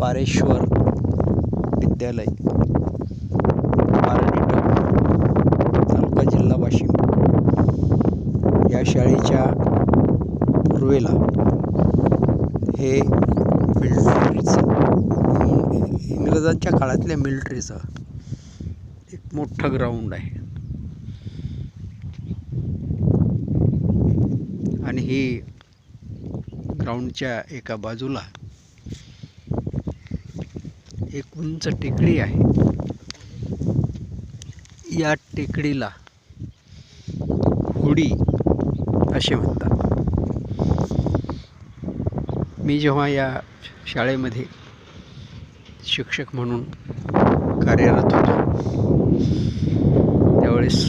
पारेश्वर विद्यालय तालुका जिल्हा वाशिम. या शाळेच्या पूर्वेला हे मिल्ट्रीचं इंग्रजांच्या काळातल्या मिल्ट्रीचं एक मोठं ग्राउंड आहे. आणि ही ग्राउंडच्या एका बाजूला एक उंच टेकडी आहे. या टेकडीला हुडी असे म्हणतात. मी जेव्हा या शाळेमध्ये शिक्षक म्हणून कार्यरत होतो त्यावेळेस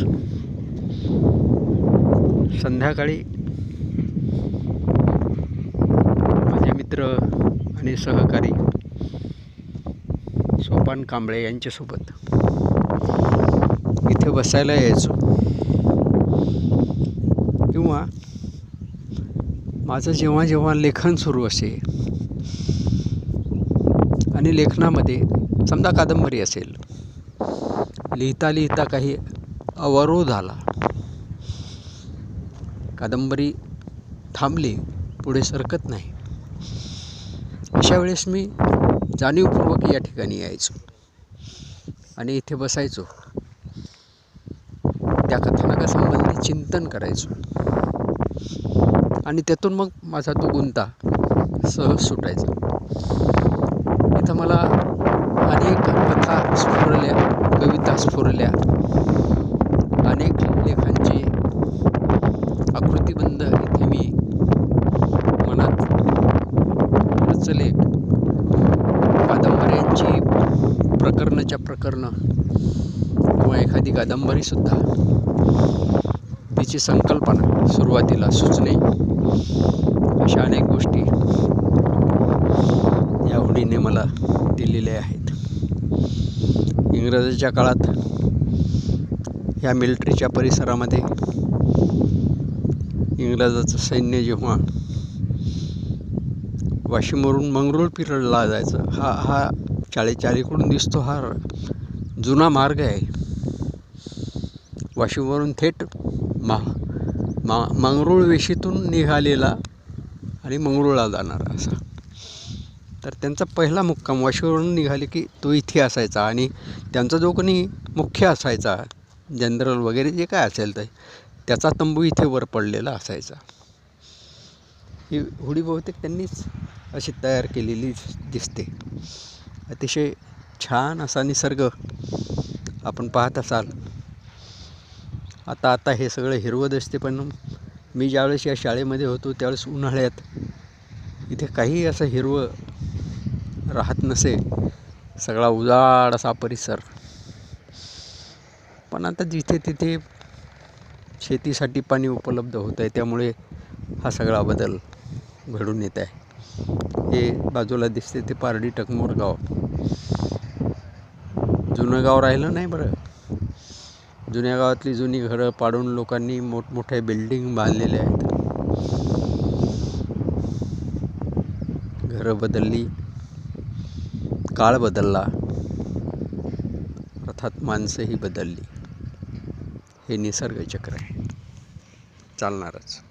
संध्याकाळी माझे मित्र आणि सहकारी सोपान कांबळे यांच्यासोबत. इथे बसायला यायचो. किंवा माझं जेव्हा जेव्हा लेखन सुरू असे आणि लेखनामध्ये समजा कादंबरी असेल लिहिता लिहिता काही अवरोध आला कादंबरी थांबली पुढे सरकत नाही. अशा वेळेस मी जाणीवपूर्वक या ठिकाणी यायचो. आणि इथे बसायचो. त्या कथानकासंबंधी चिंतन करायचो. आणि त्यातून मग माझा तो गुंता सहज सुटायचा. इथं मला अनेक कथा स्फुरल्या कविता स्फुरल्या. अनेक लेखांचे आकृतिबंध इथे मी मनात रचले. प्रकरणाच्या प्रकरणं किंवा एखादी कादंबरीसुद्धा तिची संकल्पना सुरुवातीला सुचणे अशा अनेक गोष्टी या हुडीने मला दिलेल्या आहेत. इंग्रजाच्या काळात ह्या मिलिटरीच्या परिसरामध्ये इंग्रजाचं सैन्य जेव्हा वाशिमवरून मंगरूळ पिरडला जायचं हा हा चाळी अलीकडून दिसतो हा जुना मार्ग आहे. वाशिमवरून थेट मा मा मंगरूळ वेशीतून निघालेला आणि मंगरूळला जाणारा असा. तर त्यांचा पहिला मुक्काम वाशीवरून निघाले की तो इथे असायचा आणि त्यांचा जो कोणी मुख्य असायचा जनरल वगैरे जे काय असेल ते त्याचा तंबू इथे वर पडलेला असायचा. ही होडी बहुतेक त्यांनीच अशी तयार केलेली दिसते. अतिशय छान असा निसर्ग आपण पाहत असाल. आता आता हे सगळं हिरवं दिसते पण मी ज्यावेळेस या शाळेमध्ये होतो त्यावेळेस उन्हाळ्यात इथे काही असं हिरवं राहत नसे. सगळा उजाड असा परिसर. पण आता जिथे तिथे शेतीसाठी पाणी उपलब्ध होत आहे त्यामुळे हा सगळा बदल घडून येत आहे. हे बाजूला दिसते ते पारडी टकमोर गाव. जुनं गाव राहिलं नाही बरं. जुन्या गावातली जुनी घरं पाडून लोकांनी मोठमोठ्या बिल्डिंग बांधलेल्या आहेत. घरं बदलली. काळ बदलला. अर्थात माणसंही बदलली. हे निसर्गचक्र आहे. चालणारच.